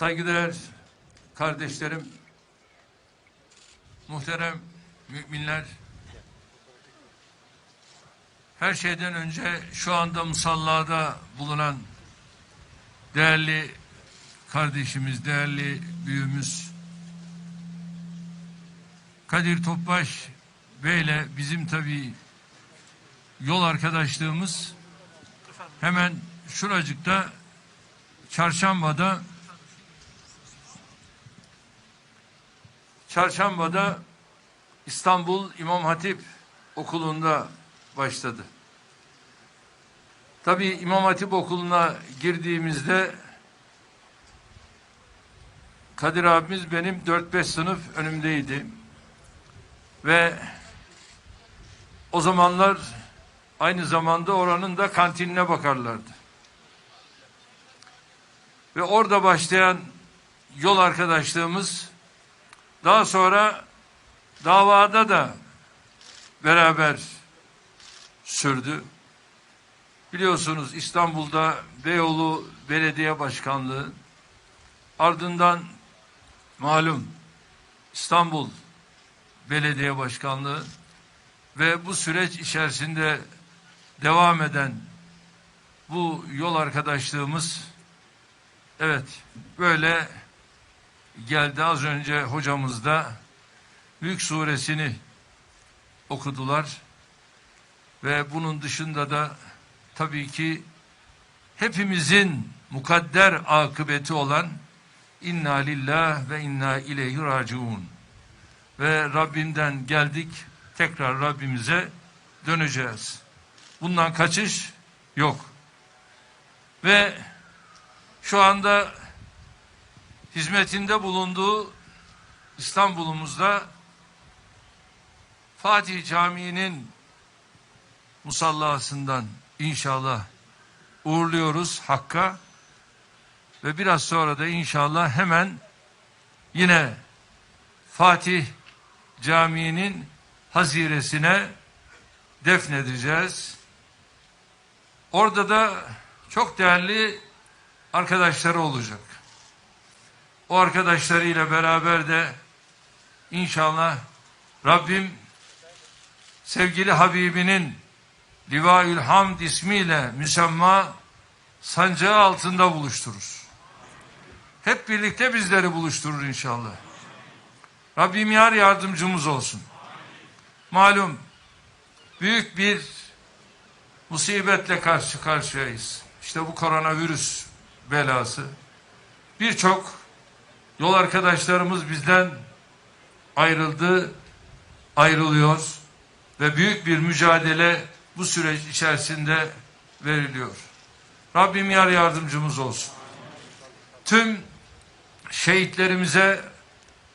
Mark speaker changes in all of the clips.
Speaker 1: Saygıdeğer kardeşlerim, muhterem müminler, her şeyden önce şu anda musallada bulunan değerli kardeşimiz, değerli büyüğümüz Kadir Topbaş Bey'le bizim tabii yol arkadaşlığımız hemen şuracıkta Çarşamba'da Çarşamba'da İstanbul İmam Hatip Okulu'nda başladı. Tabii İmam Hatip Okulu'na girdiğimizde Kadir abimiz benim 4-5 sınıf önümdeydi. Ve o zamanlar aynı zamanda oranın da kantinine bakarlardı. Ve orada başlayan yol arkadaşlığımız daha sonra davada da beraber sürdü. Biliyorsunuz İstanbul'da Beyoğlu Belediye Başkanlığı ardından malum İstanbul Belediye Başkanlığı ve bu süreç içerisinde devam eden bu yol arkadaşlığımız evet böyle geldi az önce hocamız da Büyük suresini okudular ve bunun dışında da tabii ki hepimizin mukadder akıbeti olan inna lillah ve inna ileyhi raciun ve Rabbinden geldik tekrar Rabbimize döneceğiz. Bundan kaçış yok. Ve şu anda hizmetinde bulunduğu İstanbul'umuzda Fatih Camii'nin musallasından inşallah uğurluyoruz Hakk'a ve biraz sonra da inşallah hemen yine Fatih Camii'nin haziresine defnedeceğiz. Orada da çok değerli arkadaşları olacak. O arkadaşlarıyla beraber de inşallah Rabbim sevgili Habibinin Livaül Hamd ismiyle müsemma sancağı altında buluşturur. Hep birlikte bizleri buluşturur inşallah. Rabbim yar yardımcımız olsun. Malum büyük bir musibetle karşı karşıyayız. İşte bu koronavirüs belası. Birçok yol arkadaşlarımız bizden ayrıldı, ayrılıyor ve büyük bir mücadele bu süreç içerisinde veriliyor. Rabbim yar yardımcımız olsun. Tüm şehitlerimize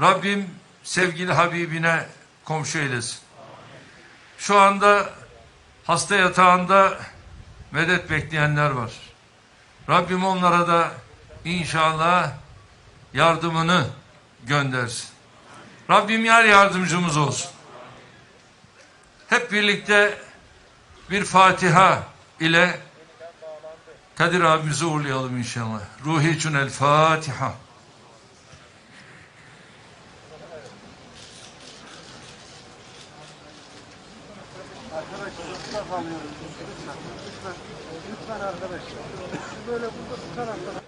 Speaker 1: Rabbim sevgili Habibine komşu eylesin. Şu anda hasta yatağında medet bekleyenler var. Rabbim onlara da inşallah yardımını göndersin. Rabbim yar yardımcımız olsun. Hep birlikte bir Fatiha ile Kadir abimizi uğurlayalım inşallah. Ruhi için el Fatiha.
Speaker 2: Arkadaşlar lütfen. Lütfen. Arkadaşlar. Böyle burada bu